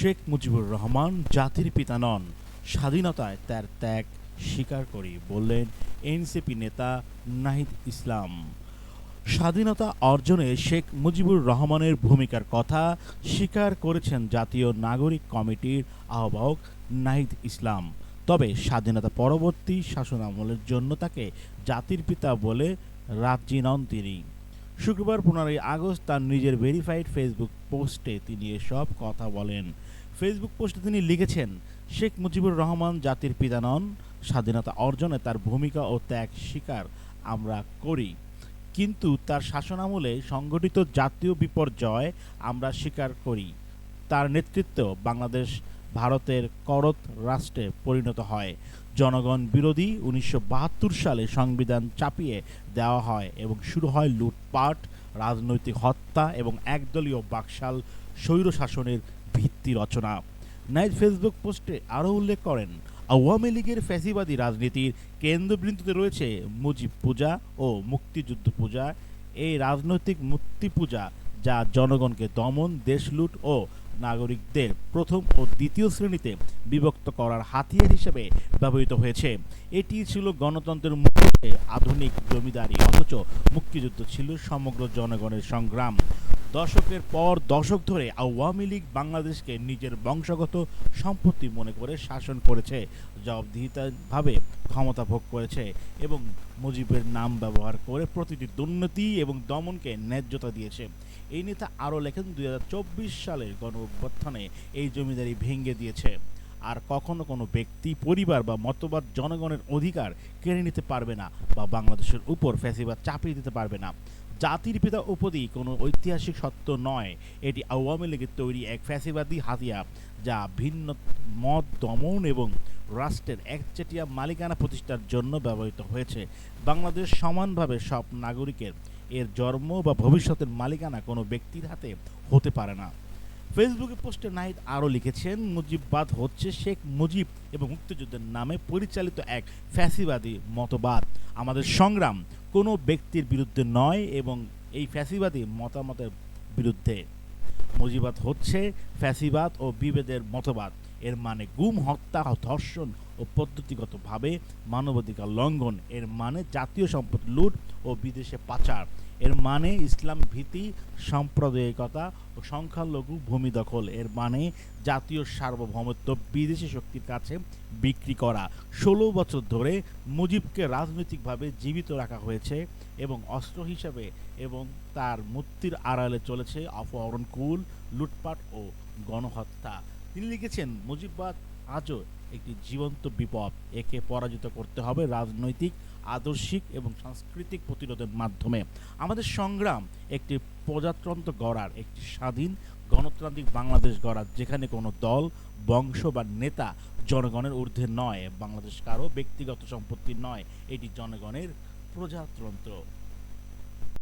শেখ মুজিবুর রহমান জাতির পিতা নন, স্বাধীনতায় তার ত্যাগ স্বীকার করি বললেন এনসিপি নেতা নাহিদ ইসলাম। স্বাধীনতা অর্জনে শেখ মুজিবুর রহমানের ভূমিকার কথা স্বীকার করেছেন জাতীয় নাগরিক কমিটির আহ্বায়ক নাহিদ ইসলাম। তবে স্বাধীনতা পরবর্তী শাসনামলের জন্য তাকে জাতির পিতা বলে রাজি নন তিনি। শুক্রবার পনেরোই আগস্ট তার নিজের ভেরিফাইড ফেসবুক পোস্টে তিনি এসব কথা বলেন। ফেসবুক পোস্টে তিনি লিখেছেন, শেখ মুজিবুর রহমান জাতির পিতা নন, স্বাধীনতা অর্জনে তার ভূমিকা ও ত্যাগ স্বীকার আমরা করি। কিন্তু তার শাসনামলে সংগঠিত জাতীয় বিপর্যয় আমরা স্বীকার করি। তার নেতৃত্ব বাংলাদেশ ভারতের করত রাষ্ট্রে পরিণত হয়। জনগণ বিরোধী উনিশশো বাহাত্তর সালে সংবিধান চাপিয়ে দেওয়া হয় এবং শুরু হয় লুটপাট, রাজনৈতিক হত্যা এবং একদলীয় বাকশাল স্বৈরশাসনের ভিত্তি রচনা। নাইট ফেসবুক পোস্টে আরও উল্লেখ করেন, আওয়ামী লীগের ফ্যাসিবাদী রাজনীতির কেন্দ্রবৃন্দতে রয়েছে মুজিব পূজা ও মুক্তিযুদ্ধ পূজা। এই রাজনৈতিক মূর্তি পূজা যা জনগণকে দমন, দেশলুট ও নাগরিকদের প্রথম ও দ্বিতীয় শ্রেণীতে বিভক্ত করার হাতিয়ার হিসেবে ব্যবহৃত হয়েছে। এটি ছিল গণতন্ত্রের মধ্যে আধুনিক জমিদারি, অথচ মুক্তিযুদ্ধ ছিল সমগ্র জনগণের সংগ্রাম। দশকের পর দশক ধরে আওয়ামী লীগ বাংলাদেশকে নিজের বংশগত সম্পত্তি মনে করে শাসন করেছে, জবাবদিহিতাভাবে ক্ষমতা ভোগ করেছে এবং মুজিবের নাম ব্যবহার করে প্রতিটি দুর্নীতি এবং দমনকে ন্যায্যতা দিয়েছে। এই নেতা আরও লেখেন, দুই হাজার চব্বিশ সালের গণ অভ্যুত্থানে এই জমিদারি ভেঙে দিয়েছে। আর কখনো কোনো ব্যক্তি, পরিবার বা মতবাদ জনগণের অধিকার কেড়ে নিতে পারবে না বা বাংলাদেশের উপর ফ্যাসিবাদ চাপিয়ে দিতে পারবে না। জাতির পিতা উপাধি কোনো ঐতিহাসিক সত্য নয়। এটি আওয়ামী লীগের তৈরি এক ফ্যাসিবাদী হাতিয়ার যা ভিন্ন মত, দমন এবং রাষ্ট্রের একচেটিয়া মালিকানা প্রতিষ্ঠার জন্য ব্যবহৃত হয়েছে। বাংলাদেশ সমানভাবে সব নাগরিকের এর জন্ম বা ভবিষ্যতের মালিকানা কোনো ব্যক্তির হাতে হতে পারে না। ফেসবুকে পোস্টে নাহিদ আরও লিখেছেন, মুজিববাদ হচ্ছে শেখ মুজিব এবং মুক্তিযুদ্ধের নামে পরিচালিত এক ফ্যাসিবাদী মতবাদ। আমাদের সংগ্রাম কোনো ব্যক্তির বিরুদ্ধে নয় এবং এই ফ্যাসিবাদী মতামতের বিরুদ্ধে। মুজিবাদ হচ্ছে ফ্যাসিবাদ ও বিভেদের মতবাদ। এর মানে গুম, হত্যা, ধর্ষণ ও পদ্ধতিগতভাবে মানবাধিকার লঙ্ঘন। এর মানে জাতীয় সম্পদ লুট ও বিদেশে পাচার। এর মানে ইসলাম ভীতি, সাম্প্রদায়িকতা ও সংখ্যালঘু ভূমি দখল। এর মানে জাতীয় সার্বভৌমত্ব বিদেশি শক্তির কাছে বিক্রি করা। ষোলো বছর ধরে মুজিবকে রাজনৈতিকভাবে জীবিত রাখা হয়েছে এবং অস্ত্র হিসাবে এবং তার মূর্তির আড়ালে চলেছে অপহরণ কুল, লুটপাট ও গণহত্যা। তিনি লিখেছেন মুজিববাদ আজও একটি জীবন্ত বিপদ। একে পরাজিত করতে হবে রাজনৈতিক, আদর্শিক এবং সাংস্কৃতিক প্রতিরোধের মাধ্যমে। আমাদের সংগ্রাম একটি প্রজাতন্ত্র গড়ার, একটি স্বাধীন, গণতান্ত্রিক বাংলাদেশ গড়ার, যেখানে কোনো দল, বংশ বা নেতা জনগণের ঊর্ধ্বে নয়। বাংলাদেশ কারও ব্যক্তিগত সম্পত্তি নয়। এটি জনগণের প্রজাতন্ত্র।